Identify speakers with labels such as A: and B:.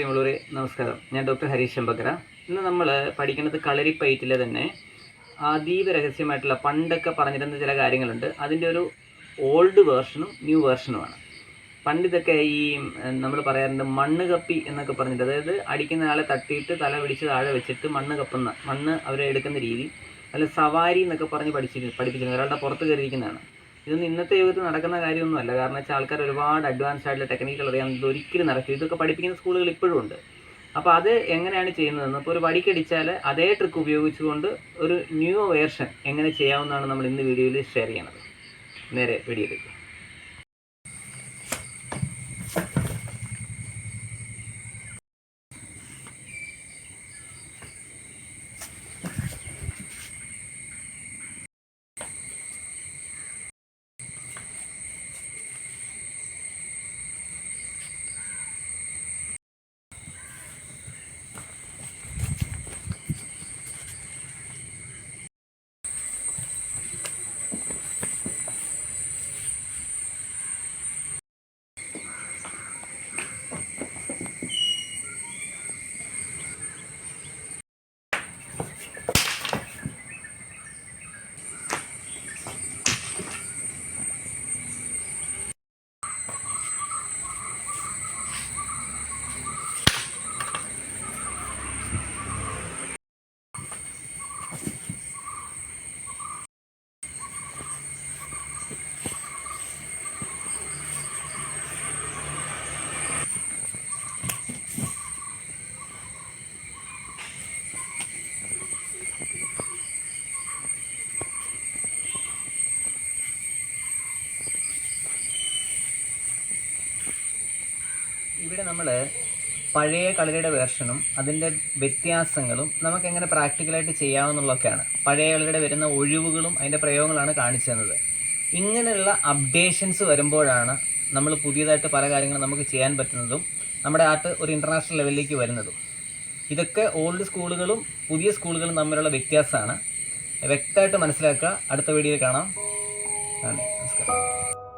A: പ്രിയമുള്ളവരെ നമസ്കാരം. ഞാൻ ഡോക്ടർ ഹരീഷ് ശമ്പക്കര ഇന്ന് നമ്മൾ പഠിക്കുന്നത് കളരിപ്പയറ്റിലെ തന്നെ അതീവ രഹസ്യമായിട്ടുള്ള പണ്ടൊക്കെ പറഞ്ഞിരുന്ന ചില കാര്യങ്ങളുണ്ട്. അതിന്റെ ഒരു ഓൾഡ് വേർഷനും ന്യൂ വേർഷനുമാണ് പണ്ട് ഇതൊക്കെ ഈ നമ്മൾ പറയാറുണ്ട് മണ്ണ് കപ്പി എന്നൊക്കെ പറഞ്ഞിട്ട്. അതായത് അടിക്കുന്ന ആളെ തട്ടിയിട്ട് തല പിടിച്ച് താഴെ വെച്ചിട്ട് മണ്ണ് കപ്പുന്ന മണ്ണ് അവരെ എടുക്കുന്ന രീതി. അല്ല സവാരി എന്നൊക്കെ പറഞ്ഞ് പഠിച്ചിരുന്നു പഠിപ്പിച്ചിരുന്നു ഒരാളുടെ പുറത്ത് കയറിയിരിക്കുന്നതാണ്. ഇതൊന്നും ഇന്നത്തെ യുഗത്തിൽ നടക്കുന്ന കാര്യമൊന്നുമല്ല. കാരണം വെച്ചാൽ ആൾക്കാർ ഒരുപാട് അഡ്വാൻസ്ഡ് ആയിട്ടുള്ള ടെക്നിക്കുകൾ അറിയാം ഇതൊരിക്കലും നടക്കില്ല. നടക്കും ഇതൊക്കെ പഠിപ്പിക്കുന്ന സ്കൂളുകൾ ഇപ്പോഴും ഉണ്ട്. അപ്പോൾ അത് എങ്ങനെയാണ് ചെയ്യുന്നതെന്ന് അപ്പോൾ ഒരു വടിക്കടിച്ചാൽ അതേ ട്രിക്ക് ഉപയോഗിച്ചുകൊണ്ട് ഒരു ന്യൂ വേർഷൻ എങ്ങനെ ചെയ്യാവുന്നതാണ് നമ്മൾ ഇന്ന് വീഡിയോയിൽ ഷെയർ ചെയ്യണത്. നേരെ വീഡിയോയിലേക്ക് ഇവിടെ നമ്മൾ പഴയ കളിയുടെ വേർഷനും അതിന്റെ വ്യത്യാസങ്ങളും നമുക്ക് എങ്ങനെ പ്രാക്ടിക്കലായിട്ട് ചെയ്യാമെന്നുള്ളതൊക്കെയാണ് പഴയ കളിയുടെ വരുന്ന ഒഴിവുകളും അതിന്റെ പ്രയോഗങ്ങളാണ് കാണിച്ചു തന്നത്. ഇങ്ങനെയുള്ള അപ്ഡേഷൻസ് വരുമ്പോഴാണ് നമ്മൾ പുതിയതായിട്ട് പല കാര്യങ്ങളും നമുക്ക് ചെയ്യാൻ പറ്റുന്നതും നമ്മുടെ ആർട്ട് ഒരു ഇന്റർനാഷണൽ ലെവലിലേക്ക് വരുന്നതും. ഇതൊക്കെ ഓൾഡ് സ്കൂളുകളും പുതിയ സ്കൂളുകളും തമ്മിലുള്ള വ്യത്യാസമാണ്. വ്യക്തമായിട്ട് മനസ്സിലാക്കുക. അടുത്ത വീഡിയോയിൽ കാണാം. നന്ദി. നമസ്കാരം.